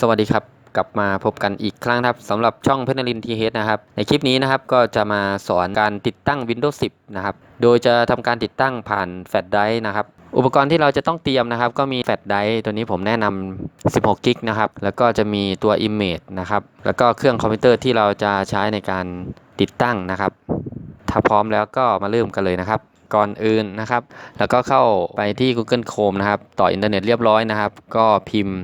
สวัสดีครับ กลับมาพบกันอีกครั้งครับสำหรับช่องเพชรนรินทีเฮดนะครับ ในคลิปนี้นะครับก็จะมาสอนการติดตั้ง Windows 10 นะครับ โดยจะทำการติดตั้งผ่านแฟลชไดร์นะครับ อุปกรณ์ที่เราจะต้องเตรียมนะครับ ก็มีแฟลชไดร์ตัวนี้ผมแนะนำ16กิกนะครับ แล้วก็จะมีตัว Image นะครับ แล้วก็เครื่องคอมพิวเตอร์ที่เราจะใช้ในการติดตั้งนะครับ ถ้าพร้อมแล้วก็มาเริ่มกันเลยนะครับก่อนอื่นนะครับ แล้วก็เข้าไปที่ Google Chrome นะครับ ต่ออินเทอร์เน็ตเรียบร้อยนะครับ ก็พิมพ์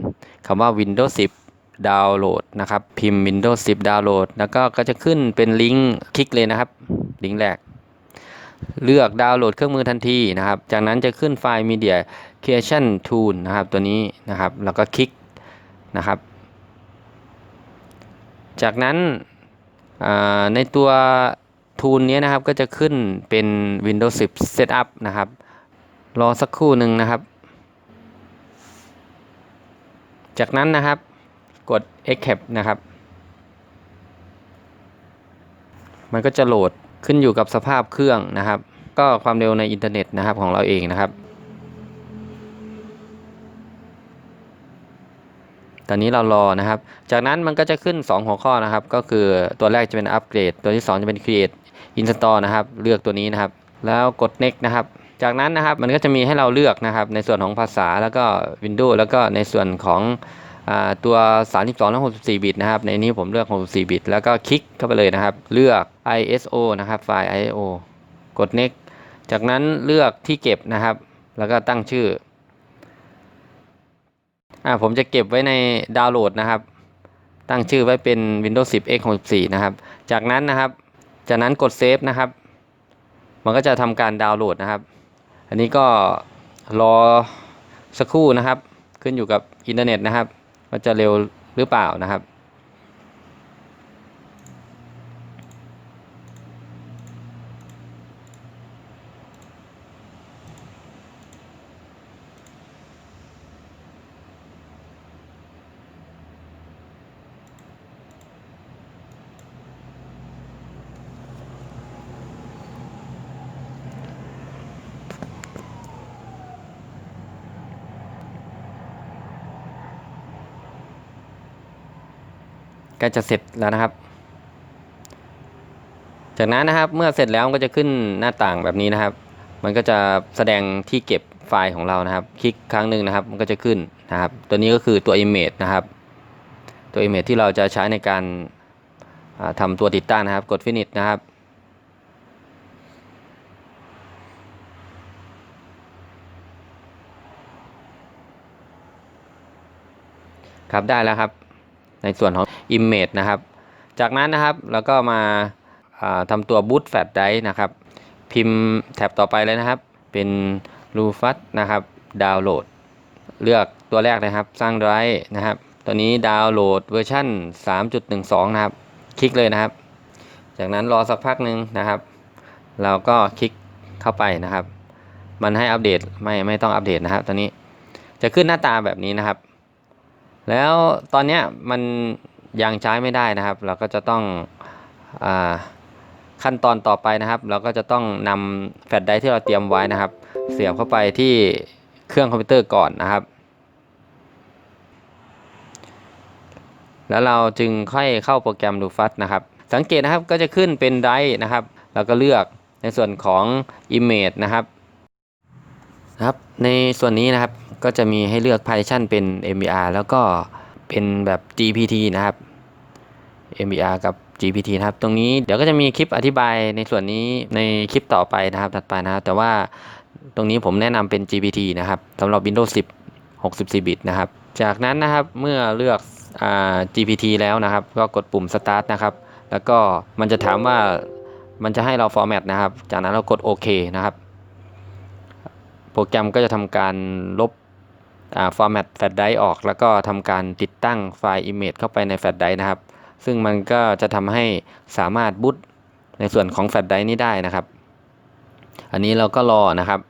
คำว่า Windows 10ดาวน์โหลดนะครับพิมพ์ Windows 10ดาวน์โหลดแล้วก็ก็จะขึ้นเป็นลิงก์คลิกเลยนะครับ ลิงก์แรก เลือกดาวน์โหลดเครื่องมือทันทีนะครับ จากนั้นจะขึ้นไฟล์ Media Creation Tool นะครับ ตัวนี้นะครับ แล้วก็คลิกนะครับ จากนั้นในตัวทูลนี้นะครับก็จะขึ้นเป็น Windows 10 Setup นะครับ รอสักครู่หนึ่งนะครับ จากนั้นนะครับกด Escape นะครับ มันก็จะโหลดขึ้นอยู่กับสภาพเครื่องนะครับ ก็ความเร็วในอินเทอร์เน็ตนะครับของเราเองนะครับ ตอนนี้เรารอนะครับ จากนั้นมันก็จะขึ้น 2 หัวข้อนะครับ ก็คือตัวแรกจะเป็นอัปเกรด ตัวที่ 2 จะเป็น create install นะครับ เลือกตัวนี้นะครับ แล้วกด next นะครับ จากนั้นนะครับมันก็จะมีให้เราเลือกนะครับในส่วนของภาษาแล้วก็ Windows แล้วก็ในส่วนของอตัว 32และ64 บิตนะครับ ในนี้ผมเลือก 64 บิต แล้วก็คลิกเข้าไปเลยนะครับ เลือก ISO นะครับ ไฟล์ ISO กด next จากนั้นเลือกที่เก็บนะครับ แล้วก็ตั้งชื่ออ่าผมจะเก็บไว้ในดาวน์โหลดนะครับ ตั้งชื่อไว้เป็น Windows 10 x 64 นะครับ จากนั้นนะครับ จากนั้นกดเซฟนะครับ มันก็จะทำการดาวน์โหลดนะครับ อันนี้ก็รอสักครู่นะครับ ขึ้นอยู่กับอินเทอร์เน็ตนะครับ ว่าจะเร็วหรือเปล่านะครับ กล้จะเสร็จแล้วนะครับ จากนั้นนะครับเมื่อเสร็จแล้วก็จะขึ้นหน้าต่างแบบนี้นะครับ มันก็จะแสดงที่เก็บไฟล์ของเรานะครับ คลิกครั้งหนึ่งนะครับ มันก็จะขึ้นนะครับ ตัวนี้ก็คือตัว image นะครับ ตัว image ที่เราจะใช้ในการาทำตัวติดตั้งนะครับ กด finish นะครับครับได้แล้วครับ ในส่วนของ Image นะครับ จากนั้นนะครับเราก็มาาทำตัว Boot Flash Drive นะครับ พิมพ์แท็บต่อไปเลยนะครับ เป็น r u f u s นะครับดาวน์โหลด เลือกตัวแรกนะครับ สร้างไดรฟ์นะครับ ตัวนี้ดาวน์โหลดเวอร์ชัน3.12 นะครับ คลิกเลยนะครับ จากนั้นรอสักพักหนึ่งนะครับ เราก็คลิกเข้าไปนะครับ มันให้อัปเดตไม่ไม่ต้องอัปเดตนะครับ ตอนนี้จะขึ้นหน้าตาแบบนี้นะครับ แล้วตอนนี้มันยังใช้ไม่ได้นะครับ เราก็จะต้องอขั้นตอนต่อไปนะครับ เราก็จะต้องนำแฟลชไดร์ที่เราเตรียมไว้นะครับ เสียบเข้าไปที่เครื่องคอมพิวเตอร์ก่อนนะครับ แล้วเราจึงค่อยเข้าโปรแกรมดูฟัสนะครับ สังเกตนะครับก็จะขึ้นเป็นไดร์นะครับเราก็เลือกในส่วนของ Image นะครับนะครับ ในส่วนนี้นะครับก็จะมีให้เลือก partition เป็น MBR แล้วก็เป็นแบบ GPT นะครับ MBR กับ GPT นะครับ ตรงนี้เดี๋ยวก็จะมีคลิปอธิบายในส่วนนี้ในคลิปต่อไปนะครับถัดไปนะครับ แต่ว่าตรงนี้ผมแนะนำเป็น GPT นะครับสำหรับ Windows 10 64 บิตนะครับ จากนั้นนะครับเมื่อเลือกอ GPT แล้วนะครับ ก็กดปุ่ม start นะครับ แล้วก็มันจะถามว่ามันจะให้เรา format นะครับ จากนั้นเรากดโอเคนะครับ โปรแกรมก็จะทำการลบฟอร์แมตแฟลชไดร์ออก แล้วก็ทำการติดตั้งไฟล์ Image เข้าไปในแฟลชไดร์นะครับ ซึ่งมันก็จะทำให้สามารถบูตในส่วนของแฟลชไดร์นี้ได้นะครับ อันนี้เราก็รอนะครับ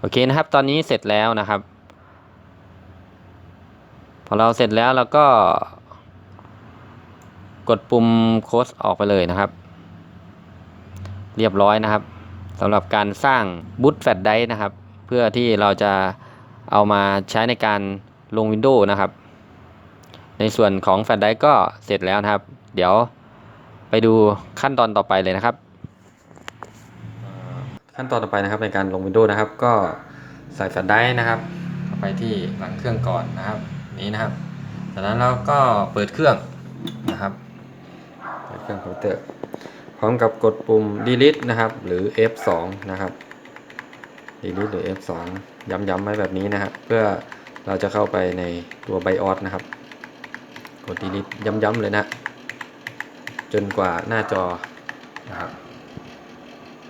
โอเคนะครับ ตอนนี้เสร็จแล้วนะครับ พอเราเสร็จแล้วเราก็ กดปุ่มโค้ดออกไปเลยนะครับ เรียบร้อยนะครับสำหรับการสร้างบูตแฟลชไดนะครับ เพื่อที่เราจะเอามาใช้ในการลง Windows นะครับ ในส่วนของแฟลชไดก็เสร็จแล้วนะครับ เดี๋ยวไปดูขั้นตอนต่อไปเลยนะครับ ขั้นตอนต่อไปนะครับในการลง Windows นะครับ ก็ใส่แฟลชไดนะครับเข้าไปที่หลังเครื่องก่อนนะครับ นี้นะครับจากนั้นเราก็เปิดเครื่องนะครับ รื่องคอมพิวเตอร์ พร้อมกับกดปุ่ม delete นะครับ หรือ F2 นะครับ delete หรือ F2 ย้ำๆไว้แบบนี้นะครับเพื่อเราจะเข้าไปในตัว BIOS นะครับ กด delete ย้ำๆเลยนะ จนกว่าหน้าจอนะครับ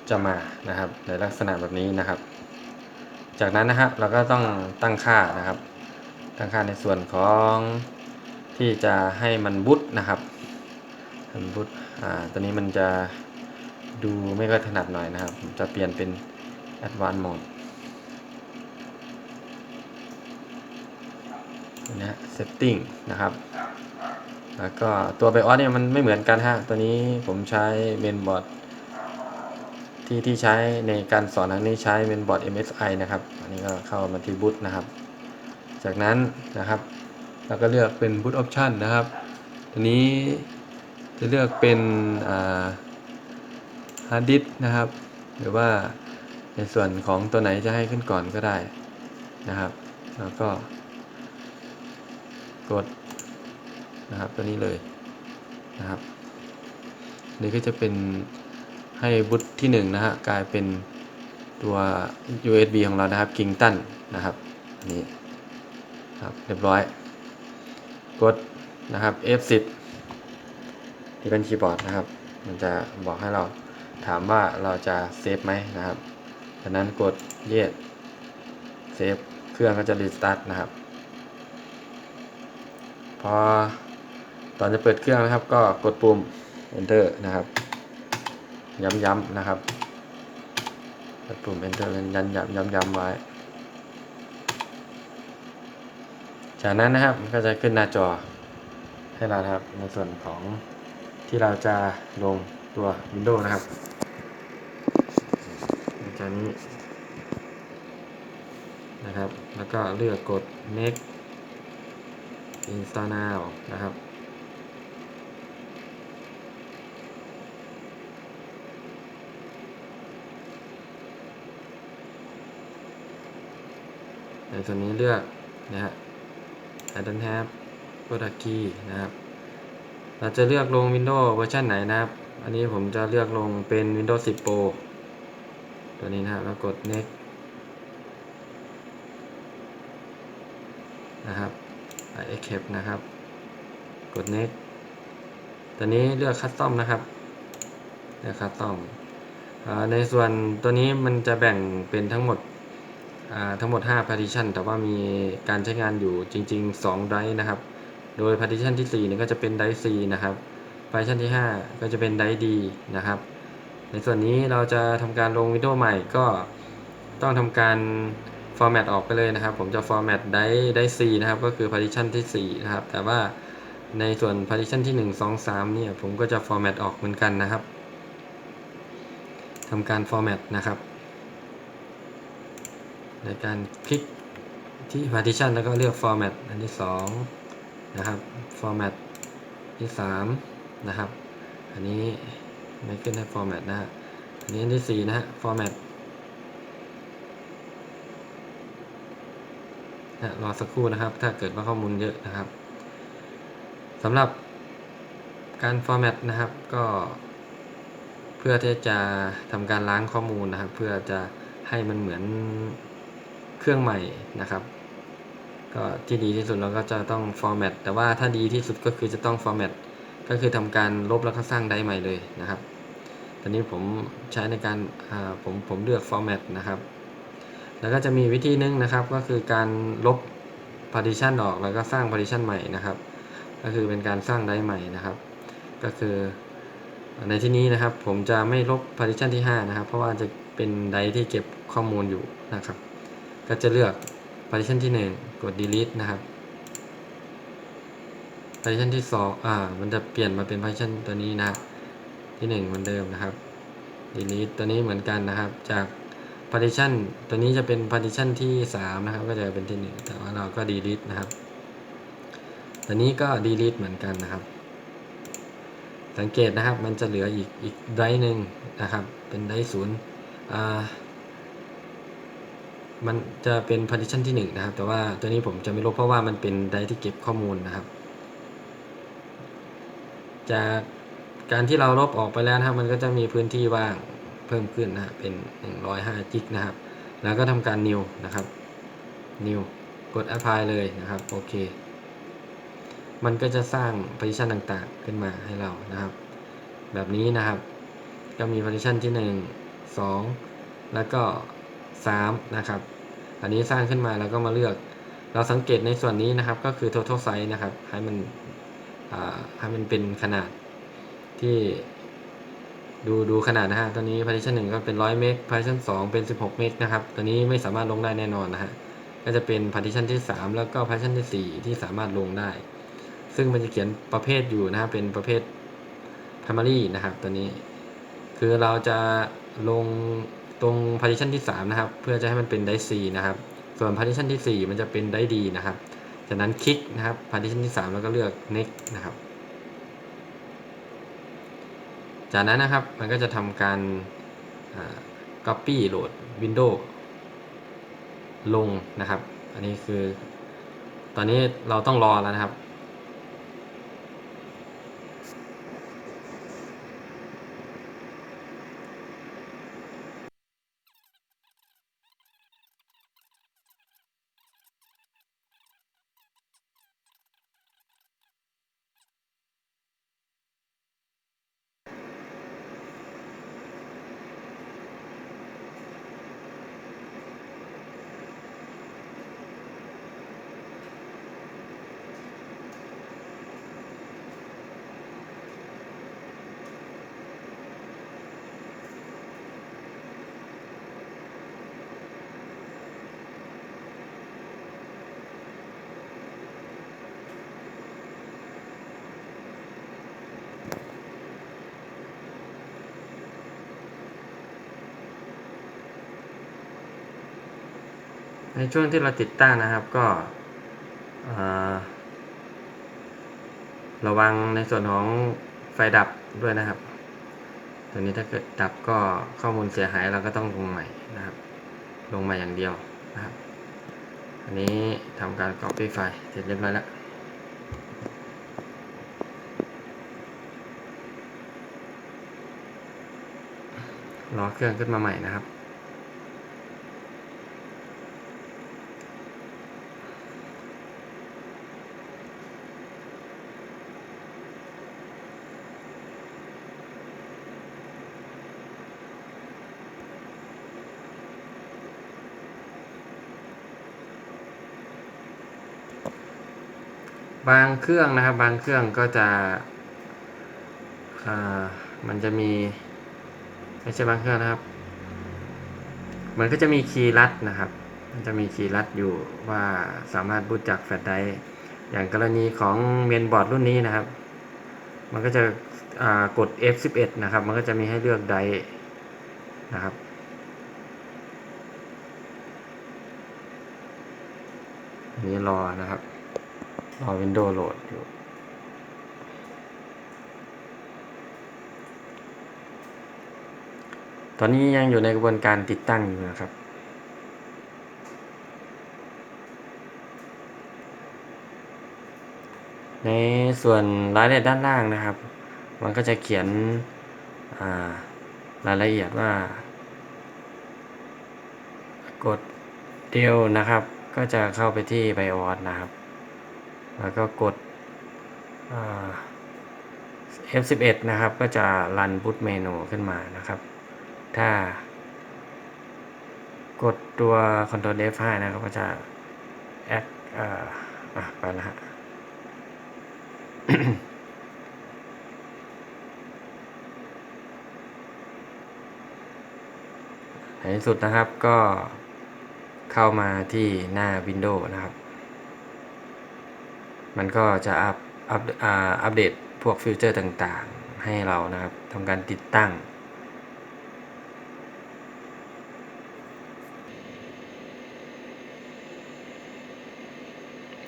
จะมานะครับในลักษณะแบบนี้นะครับ จากนั้นนะครับเราก็ต้องตั้งค่านะครับ ตั้งค่าในส่วนของที่จะให้มันบุ๊ตนะครับ ให้มันบุ๊ตอ่าตัวนี้มันจะดูไม่ค่อยถนัดหน่อยนะครับ ผมจะเปลี่ยนเป็น Advanced Mode นี้ Setting นะครับ แล้วก็ตัว BIOS เนี่ยมันไม่เหมือนกันฮะ ตัวนี้ผมใช้ Mainboard ที่ที่ใช้ในการสอนครั้งนี้ใช้ Mainboard MSI นะครับ อันนี้ก็เข้ามาที่ Boot นะครับ จากนั้นนะครับเราก็เลือกเป็น Boot Option นะครับ ตัวนี้ จะเลือกเป็นฮาร์ดดิสนะครับ หรือว่าในส่วนของตัวไหนจะให้ขึ้นก่อนก็ได้นะครับ แล้วก็ กดนะครับตัวนี้เลยนะครับนี่ก็จะเป็นให้บุตที่1นงนะฮะกลายเป็นตัว USB ของเรานะครับ Kingston นะครับนนี้ครับเรียบร้อย กดนะครับ F10 ที่เป็นคีย์บอร์ดนะครับ มันจะบอกให้เราถามว่าเราจะเซฟไหมนะครับจากนั้นกด Yes เซฟเครื่องก็จะรีสตาร์ทนะครับ พอตอนจะเปิดเครื่องนะครับ ก็กดปุ่ม Enter นะครับ ย้ำๆนะครับกดปุ่ม Enter ยันย้ำย้ำๆไว้ จากนั้นนะครับก็จะขึ้นหน้าจอให้เราครับในส่วนของ ที่เราจะลงตัว Windows นะครับจากนี้นะครับ แล้วก็เลือกกด next install now นะครับในส่วนนี้เลือกนะฮะ I don't have product key นะครับ เราจะเลือกลง Windows เวอร์ชันไหนนะครับ อันนี้ผมจะเลือกลงเป็น Windows 10 Pro ตัวนี้นะครับแล้วกด next นะครับ I accept นะครับ กด next ตัวนี้เลือก custom นะครับเลือก custom ในส่วนตัวนี้มันจะแบ่งเป็นทั้งหมดทั้งหมด 5 partition แต่ว่ามีการใช้งานอยู่จริง ๆ 2 drive นะครับ โดย partition ที่4นี่ก็จะเป็น drive C นะครับ partition ที่ 5 ก็จะเป็น drive D นะครับ ในส่วนนี้เราจะทำการลง Windows ใหม่ก็ต้องทำการ format ออกไปเลยนะครับ ผมจะ format drive drive C นะครับ ก็คือ partition ที่ 4 นะครับ แต่ว่าในส่วน partition ที่ 1 2 3 เนี่ย ผมก็จะ format ออกเหมือนกันนะครับทำการ format นะครับ ในการคลิกที่ partition แล้วก็เลือก format อันที่ 2 นะครับ format ที่ 3 นะครับ อันนี้ไม่ขึ้นให้ format นะฮะอันนี้อันที่ 4 นะฮะ format นะรอสักครู่นะครับ ถ้าเกิดว่าข้อมูลเยอะนะครับสำหรับการ format นะครับก็เพื่อที่จะทำการล้างข้อมูลนะครับ เพื่อจะให้มันเหมือนเครื่องใหม่นะครับ ก็ที่ดีที่สุดเราก็จะต้อง format แต่ว่าถ้าดีที่สุดก็คือจะต้อง format ก็คือทำการลบแล้วก็สร้างได้ใหม่เลยนะครับ ตอนนี้ผมใช้ในการผมผมเลือก format นะครับ แล้วก็จะมีวิธีนึงนะครับ ก็คือการลบ partition ออกแล้วก็สร้าง partition ใหม่นะครับ ก็คือเป็นการสร้างได้ใหม่นะครับ ก็คือในที่นี้นะครับผมจะไม่ลบ partition ที่ 5 นะครับ เพราะว่าจะเป็นไดที่เก็บข้อมูลอยู่นะครับ ก็จะเลือก partition ที่ 1 กด delete นะครับ partition ที่2อ่า มันจะเปลี่ยนมาเป็น partition ตัวนี้นะ ที่ 1 เหมือนเดิมนะครับ delete ตัวนี้เหมือนกันนะครับ จาก partition ตัวนี้จะเป็น partition ที่ 3 นะครับ ก็จะเป็นที่ 1 แต่ว่าเราก็ delete นะครับ ตัวนี้ก็ delete เหมือนกันนะครับ สังเกตนะครับ มันจะเหลืออีกอีกไดร์หนึ่งนะครับ เป็นไดร์ศูนย์อ่า มันจะเป็น partition ที่ 1 นะครับ แต่ว่าตัวนี้ผมจะไม่ลบเพราะว่ามันเป็นไดที่เก็บข้อมูลนะครับ จากการที่เราลบออกไปแล้วนะครับ มันก็จะมีพื้นที่ว่างเพิ่มขึ้นนะฮะเป็น 105จิกนะครับ แล้วก็ทำการ new นะครับ new กด apply เลยนะครับ โอเค มันก็จะสร้าง partition ต่างๆ ขึ้นมาให้เรานะครับ แบบนี้นะครับ ก็มี partition ที่ 1 2 แล้วก็ 3นะครับ อันนี้สร้างขึ้นมาแล้วก็มาเลือก เราสังเกตในส่วนนี้นะครับก็คือ total size นะครับ ให้มันให้มันเป็นขนาดที่ดูดูขนาดนะฮะ ตัวนี้ partition 1 ก็เป็น 100 เมก partition 2 เป็น 16 เมกนะครับ ตัวนี้ไม่สามารถลงได้แน่นอนนะฮะ ก็จะเป็น partition ที่ 3 แล้วก็ partition ที่ 4 ที่สามารถลงได้ ซึ่งมันจะเขียนประเภทอยู่นะครับเป็นประเภท primary นะครับ ตัวนี้ คือเราจะลง ตรง partition ที่ 3 นะครับ เพื่อจะให้มันเป็น dice C นะครับ ส่วน partition ที่ 4 มันจะเป็น dice D นะครับ จากนั้นคลิกนะครับ partition ที่ 3 แล้วก็เลือก next นะครับ จากนั้นนะครับมันก็จะทำการ copy โหลด Windows ลงนะครับ อันนี้คือ ตอนนี้เราต้องรอแล้วนะครับ ในช่วงที่เราติดตั้งนะครับก็ระวังในส่วนของไฟดับด้วยนะครับ ตัวนี้ถ้าเกิดดับก็ข้อมูลเสียหายเราก็ต้องลงใหม่นะครับ ลงใหม่อย่างเดียวนะครับ อันนี้ทำการ copy ไฟล์เสร็จเรียบร้อยแล้วรอเครื่องขึ้นมาใหม่นะครับ บางเครื่องนะครับ บางเครื่องก็จะมันจะมีไม่ใช่บางเครื่องนะครับ มันก็จะมีคีย์ลัดนะครับ มันจะมีคีย์ลัดอยู่ว่าสามารถบูตจากแฟลชไดร์อย่างกรณีของเมนบอร์ดรุ่นนี้นะครับ มันก็จะกด F11 นะครับ มันก็จะมีให้เลือกไดร์นะครับนี้รอนะครับ รอ Windows โหลดอยู่ ตอนนี้ยังอยู่ในกระบวนการติดตั้งอยู่นะครับในส่วนรายละเอียดด้านล่างนะครับ มันก็จะเขียนรายละเอียดว่า กดเดียวนะครับ ก็จะเข้าไปที่ BIOS นะครับ แล้วก็กด F11 นะครับก็จะรันบูตเมนูขึ้นมานะครับ ถ้ากดตัว Ctrl F5 นะครับก็จะแอดอ่าไปแล้วฮะในที่สุดนะครับก็เข้ามาที่หน้า Windows นะครับ มันก็จะอัพอัพอัปเดตพวกฟิวเจอร์ต่างๆ ให้เรานะครับทำการติดตั้ง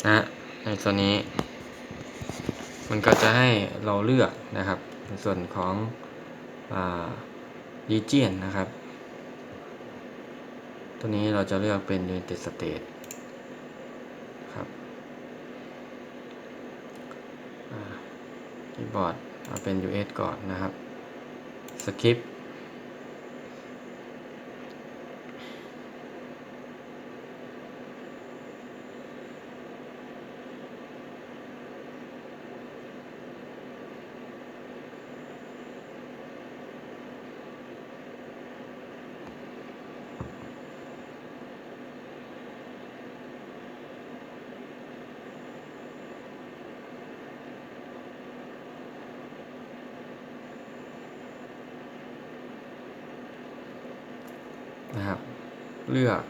นะในส่วนนี้ มันก็จะให้เราเลือกนะครับ ในส่วนของดีเจียนนะครับ ตัวนี้เราจะเลือกเป็น United States บอร์ดเอาเป็น US ก่อนนะครับสคริป เลือก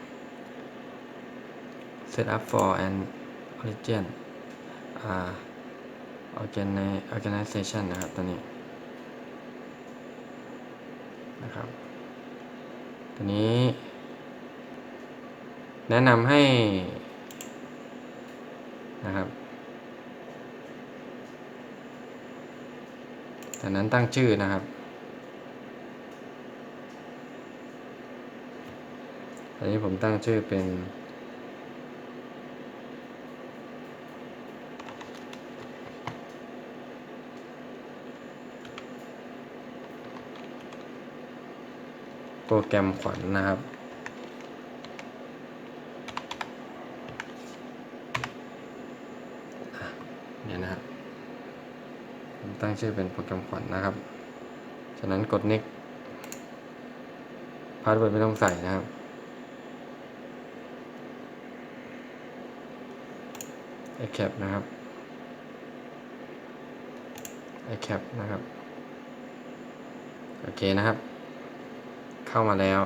set up for an origin organi- organization นะครับตัวนี้นะครับตัวนี้ แนะนำให้นะครับจากนั้นตั้งชื่อนะครับ อันนี้ผมตั้งชื่อเป็น โปรแกรมขวัญนะครับเนี่ยนะครับผมตั้งชื่อเป็นโปรแกรมขวัญนะครับ ฉะนั้นกด next พาสเวิร์ดไม่ต้องใส่นะครับ i cap นะครับ i cap นะครับ โอเคนะครับ เข้ามาแล้ว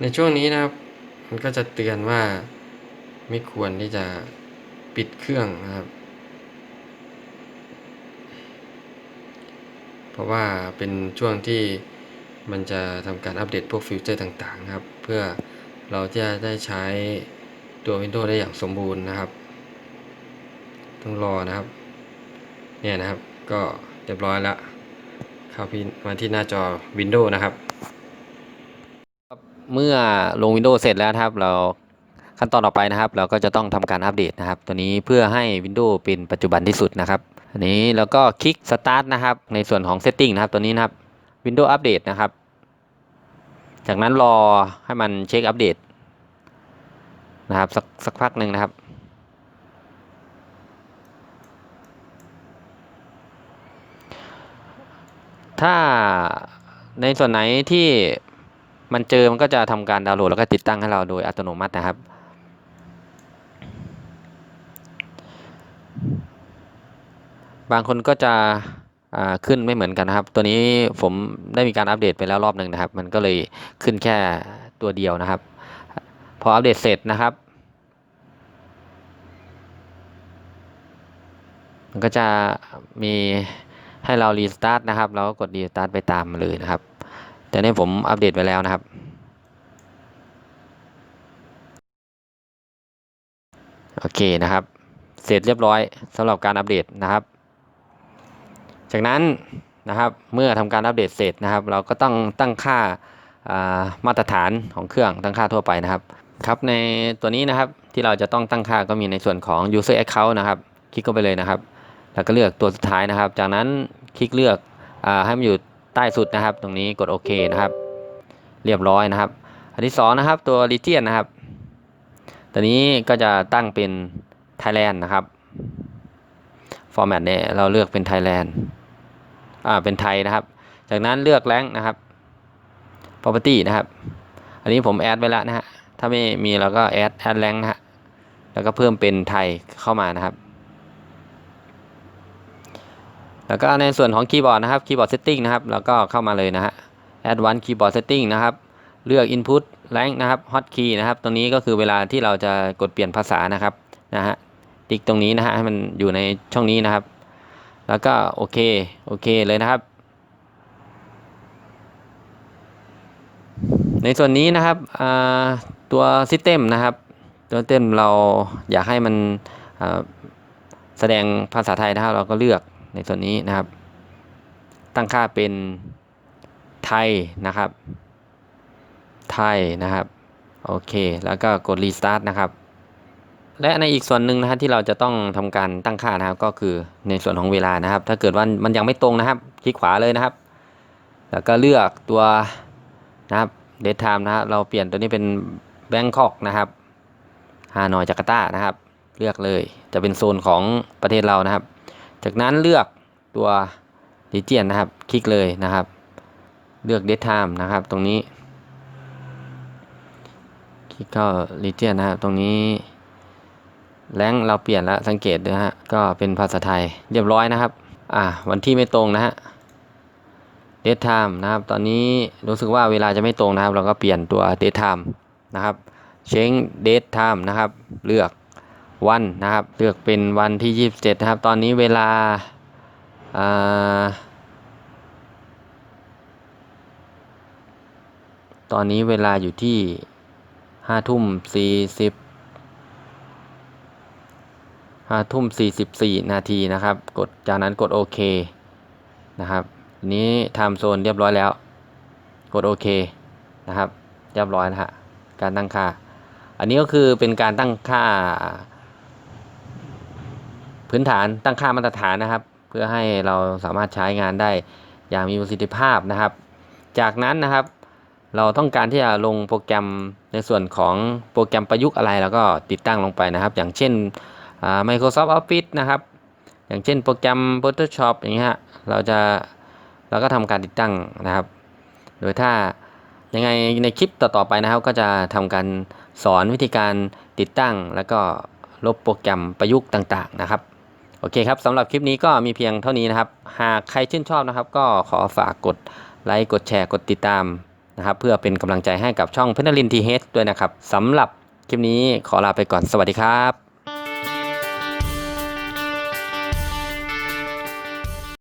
ในช่วงนี้นะครับ มันก็จะเตือนว่าไม่ควรที่จะปิดเครื่องนะครับ เพราะว่าเป็นช่วงที่มันจะทำการอัปเดตพวกฟิวเจอร์ต่างๆนะครับ เพื่อเราจะได้ใช้ตัว Windows ได้อย่างสมบูรณ์นะครับ ต้องรอนะครับ เนี่ยนะครับก็เรียบร้อยแล้วเข้ามาที่หน้าจอ Windows นะครับ เมื่อลง Windows เสร็จแล้วครับ เราขั้นตอนต่อไปนะครับ เราก็จะต้องทำการอัปเดตนะครับ ตัวนี้เพื่อให้ Windows เป็นปัจจุบันที่สุดนะครับ อันนี้แล้วก็คลิก Start นะครับ ในส่วนของ Setting นะครับ ตัวนี้นะครับ Windows Update นะครับ จากนั้นรอให้มันเช็คอัปเดตนะครับสักสักพักหนึ่งนะครับ ถ้าในส่วนไหนที่มันเจอมันก็จะทำการดาวน์โหลดแล้วก็ติดตั้งให้เราโดยอัตโนมัตินะครับ บางคนก็จะขึ้นไม่เหมือนกันนะครับ ตัวนี้ผมได้มีการอัปเดตไปแล้วรอบหนึ่งนะครับ มันก็เลยขึ้นแค่ตัวเดียวนะครับ พออัปเดตเสร็จนะครับ มันก็จะมีให้เรารีสตาร์ทนะครับ เราก็กดรีสตาร์ทไปตามเลยนะครับ แต่นี่ผมอัปเดตไปแล้วนะครับโอเคนะครับ เสร็จเรียบร้อยสำหรับการอัปเดตนะครับ จากนั้นนะครับเมื่อทำการอัปเดตเสร็จนะครับ เราก็ต้องตั้งค่าามาตรฐานของเครื่องตั้งค่าทั่วไปนะครับครับในตัวนี้นะครับที่เราจะต้องตั้งค่าก็มีในส่วนของ user account นะครับ คลิกเข้าไปเลยนะครับ แล้วก็เลือกตัวสุดท้ายนะครับ จากนั้นคลิกเลือกอให้มันอยู่ใต้สุดนะครับ ตรงนี้กดโอเคนะครับ เรียบร้อยนะครับ อันที่สองนะครับตัว region นะครับตัวนี้ก็จะตั้งเป็น Thailand นะครับ format เนี่ยเราเลือกเป็น Thailand อ่าเป็นไทยนะครับ จากนั้นเลือกแรงนะครับ property นะครับ อันนี้ผมแอดไว้แล้วนะฮะถ้าไม่มีเราก็แอดแอดแรงนะฮะแล้วก็เพิ่มเป็นไทยเข้ามานะครับ แล้วก็ในส่วนของคีย์บอร์ดนะครับคีย์บอร์ดเซตติ้งนะครับเราก็เข้ามาเลยนะฮะ add one keyboard setting นะครับเลือก input rank นะครับ hot key นะครับ ตรงนี้ก็คือเวลาที่เราจะกดเปลี่ยนภาษานะครับนะฮะติ๊กตรงนี้นะฮะให้มันอยู่ในช่องนี้นะครับ แล้วก็โอเค โอเคเลยนะครับ ในส่วนนี้นะครับตัวซิสเต็มนะครับตัวซิสเต็มเราอยากให้มันแสดงภาษาไทยนะครับ เราก็เลือกในส่วนนี้นะครับ ตั้งค่าเป็นไทยนะครับ ไทยนะครับ โอเค แล้วก็กดรีสตาร์ทนะครับ และในอีกส่วนหนึ่งนะครับที่เราจะต้องทำการตั้งค่านะครับ ก็คือในส่วนของเวลานะครับ ถ้าเกิดว่ามันยังไม่ตรงนะครับ คลิกขวาเลยนะครับ แล้วก็เลือกตัวนะครับเดทไทม์นะครับเราเปลี่ยนตัวนี้เป็นแบงคอกนะครับฮานอยจาการ์ตานะครับ เลือกเลยจะเป็นโซนของประเทศเรานะครับ จากนั้นเลือกตัวดิเจียนนะครับ คลิกเลยนะครับ เลือกเดทไทม์นะครับ ตรงนี้ คลิกเข้า region นะครับตรงนี้ แรงเราเปลี่ยนแล้วสังเกตด้วยฮะ ก็เป็นภาษาไทยเรียบร้อยนะครับ อ่าวันที่ไม่ตรงนะฮะ date time นะครับ ตอนนี้รู้สึกว่าเวลาจะไม่ตรงนะครับ เราก็เปลี่ยนตัว date time นะครับ change date time นะครับ เลือกวันนะครับ เลือกเป็นวันที่ 27 นะครับ ตอนนี้เวลาอ่าตอนนี้เวลาอยู่ที่ห้าทุ่มสี่สิบ ห้าทุ่มสี่สิบสี่นาทีนะครับ กดจากนั้นกดโอเคนะครับ นี้ไทม์โซนเรียบร้อยแล้ว กดโอเคนะครับ เรียบร้อยนะฮะการตั้งค่า อันนี้ก็คือเป็นการตั้งค่า พื้นฐานตั้งค่ามาตรฐานนะครับ เพื่อให้เราสามารถใช้งานได้อย่างมีประสิทธิภาพนะครับ จากนั้นนะครับเราต้องการที่จะลงโปรแกรมในส่วนของโปรแกรมประยุกต์อะไร แล้วก็ติดตั้งลงไปนะครับ อย่างเช่น Microsoft Office นะครับ อย่างเช่นโปรแกรม Photoshop อย่างเงี้ยฮะเราจะเราก็ทำการติดตั้งนะครับ โดยถ้ายังไงในคลิปต่อๆไปนะครับ ก็จะทำการสอนวิธีการติดตั้ง แล้วก็ลบโปรแกรมประยุกต์ต่าง ๆ นะครับโอเคครับสำหรับคลิปนี้ก็มีเพียงเท่านี้นะครับ หากใครชื่นชอบนะครับ ก็ขอฝากกดไลค์กดแชร์กดติดตามนะครับ เพื่อเป็นกำลังใจให้กับช่องเพนลินทีเฮดด้วยนะครับสำหรับคลิปนี้ขอลาไปก่อนสวัสดีครับ